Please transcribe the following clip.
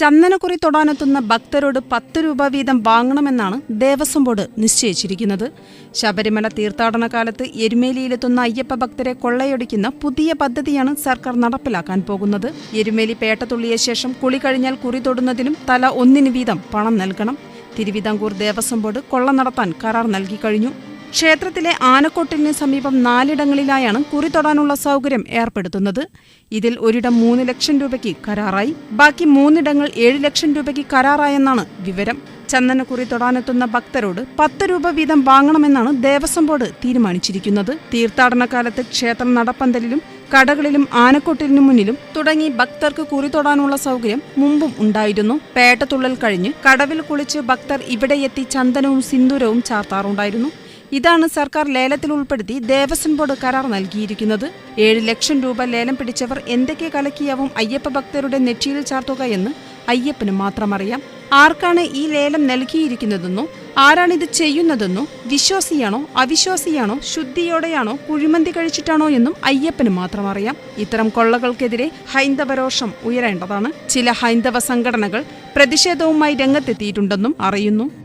ചന്ദനക്കുറി തൊടാനെത്തുന്ന ഭക്തരോട് പത്ത് രൂപ വീതം വാങ്ങണമെന്നാണ് ദേവസ്വം ബോർഡ് നിശ്ചയിച്ചിരിക്കുന്നത്. ശബരിമല തീർത്ഥാടന കാലത്ത് എരുമേലിയിലെത്തുന്ന അയ്യപ്പ ഭക്തരെ കൊള്ളയടിക്കുന്ന പുതിയ പദ്ധതിയാണ് സർക്കാർ നടപ്പിലാക്കാൻ പോകുന്നത്. എരുമേലി പേട്ട തുള്ളിയ ശേഷം കുളി കഴിഞ്ഞാൽ കുറി തൊടുന്നതിനും തല ഒന്നിന് വീതം പണം നൽകണം. തിരുവിതാംകൂർ ദേവസ്വം ബോർഡ് കൊള്ള നടത്താൻ കരാർ നൽകി കഴിഞ്ഞു. ക്ഷേത്രത്തിലെ ആനക്കൊട്ടിലിന് സമീപം നാലിടങ്ങളിലായാണ് കുറി തൊടാനുള്ള സൗകര്യം ഏർപ്പെടുത്തുന്നത്. ഇതിൽ ഒരിടം മൂന്ന് ലക്ഷം രൂപയ്ക്ക് കരാറായി ബാക്കി മൂന്നിടങ്ങൾ ഏഴ് ലക്ഷം രൂപയ്ക്ക് കരാറായെന്നാണ് വിവരം. ചന്ദനക്കുറി തൊടാനെത്തുന്ന ഭക്തരോട് പത്ത് രൂപ വീതം വാങ്ങണമെന്നാണ് ദേവസ്വം ബോർഡ് തീരുമാനിച്ചിരിക്കുന്നത്. തീർത്ഥാടന കാലത്ത് ക്ഷേത്ര നടപ്പന്തലിലും കടകളിലും ആനക്കൊട്ടിലിനു മുന്നിലും തുടങ്ങി ഭക്തർക്ക് കുറി തൊടാനുള്ള സൗകര്യം മുമ്പും ഉണ്ടായിരുന്നു. പേട്ടത്തുള്ളൽ കഴിഞ്ഞ് കടവിൽ കുളിച്ച് ഭക്തർ ഇവിടെയെത്തി ചന്ദനവും സിന്ദൂരവും ചാർത്താറുണ്ടായിരുന്നു. ഇതാണ് സർക്കാർ ലേലത്തിൽ ഉൾപ്പെടുത്തി ദേവസ്വം ബോർഡ് കരാർ നൽകിയിരിക്കുന്നത്. ഏഴ് ലക്ഷം രൂപ ലേലം പിടിച്ചവർ എന്തൊക്കെ കലക്കിയാവും അയ്യപ്പ ഭക്തരുടെ നെറ്റിയിൽ ചാർത്തുക എന്ന് അയ്യപ്പന് മാത്രമറിയാം. ആർക്കാണ് ഈ ലേലം നൽകിയിരിക്കുന്നതെന്നോ ആരാണിത് ചെയ്യുന്നതെന്നോ വിശ്വാസിയാണോ അവിശ്വാസിയാണോ ശുദ്ധിയോടെയാണോ കുഴിമന്തി കഴിച്ചിട്ടാണോ എന്നും അയ്യപ്പന് മാത്രം അറിയാം ഇത്തരം കൊള്ളകൾക്കെതിരെ ഹൈന്ദവരോഷം ഉയരേണ്ടതാണ്. ചില ഹൈന്ദവ സംഘടനകൾ പ്രതിഷേധവുമായി രംഗത്തെത്തിയിട്ടുണ്ടെന്നും അറിയുന്നു.